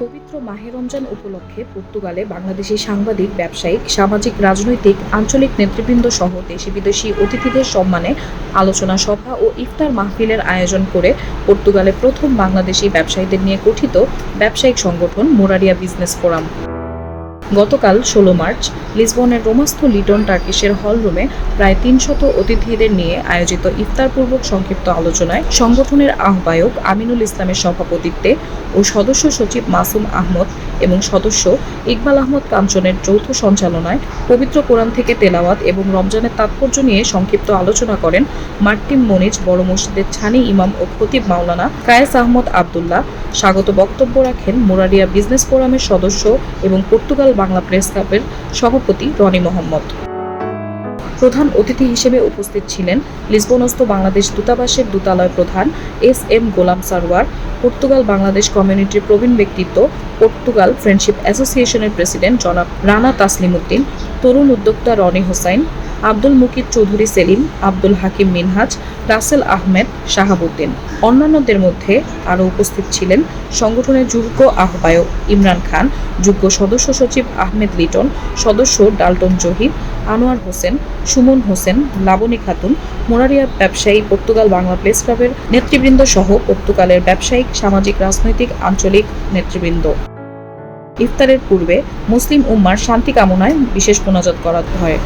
পবিত্র মাহে রমজান উপলক্ষে পর্তুগালে বাংলাদেশি সাংবাদিক, ব্যবসায়িক, সামাজিক, রাজনৈতিক, আঞ্চলিক নেতৃবৃন্দ সহ দেশি বিদেশি অতিথিদের সম্মানে আলোচনা সভা ও ইফতার মাহফিলের আয়োজন করে পর্তুগালে প্রথম বাংলাদেশি ব্যবসায়ীদের নিয়ে গঠিত ব্যবসায়িক সংগঠন মোরারিয়া বিজনেস ফোরাম। গতকাল ষোলো মার্চ লিসবনের রোমাস্থ লিটন টার্কিশের হল রুমে প্রায় তিনশত অতিথিদের নিয়ে আয়োজিত ইফতারপূর্বক সংক্ষিপ্ত আলোচনায় সংগঠনের আহ্বায়ক আমিনুল ইসলামের সভাপতিত্বে ও সদস্য সচিব মাসুম আহমদ এবং সদস্য ইকবাল আহমদ কাঞ্চনের যৌথ সঞ্চালনায় পবিত্র কোরআন থেকে তেলাওয়াত এবং রমজানের তাৎপর্য নিয়ে সংক্ষিপ্ত আলোচনা করেন মার্টিম মনিজ, বড় মসজিদের ছানি ইমাম ও খতিব মাওলানা কায়েস আহমদ আবদুল্লাহ। স্বাগত বক্তব্য রাখেন মোরারিয়া বিজনেস ফোরামের সদস্য এবং পর্তুগাল বাংলা প্রেস ক্লাবের সভাপতি রনি মোহাম্মদ। প্রধান অতিথি হিসেবে উপস্থিত ছিলেন লিসবনস্থ বাংলাদেশ দূতাবাসের দূতালয় প্রধান S M Golam Sarwar Portugal Bangladesh কমিউনিটির প্রবীণ ব্যক্তিত্ব, পর্তুগাল ফ্রেন্ডশিপ অ্যাসোসিয়েশনের প্রেসিডেন্ট জনাব রানা তাসলিম উদ্দিন তরুণ উদ্যোক্তা রনি হোসাইন, আব্দুল মুকিদ চৌধুরী সেলিম, আব্দুল হাকিম মিনহাজ, রাসেল আহমেদ শাহাবুদ্দিন। অন্যান্যদের মধ্যে আরও উপস্থিত ছিলেন সংগঠনের যোগ্য আহ্বায়ক ইমরান খান যোগ্য সদস্য সচিব আহমেদ লিটন, সদস্য ডালটন জহির, আনোয়ার হোসেন সুমন হোসেন, লাবণী খাতুন, মোরারিয়া ব্যবসায়ী পর্তুগাল বাংলা প্রেস ক্লাবের নেতৃবৃন্দ সহ পর্তুগালের ব্যবসায়িক, সামাজিক, রাজনৈতিক, আঞ্চলিক নেতৃবৃন্দ। ইফতারের পূর্বে মুসলিম উম্মার শান্তি কামনায় বিশেষ মোনাজাত করা হয়।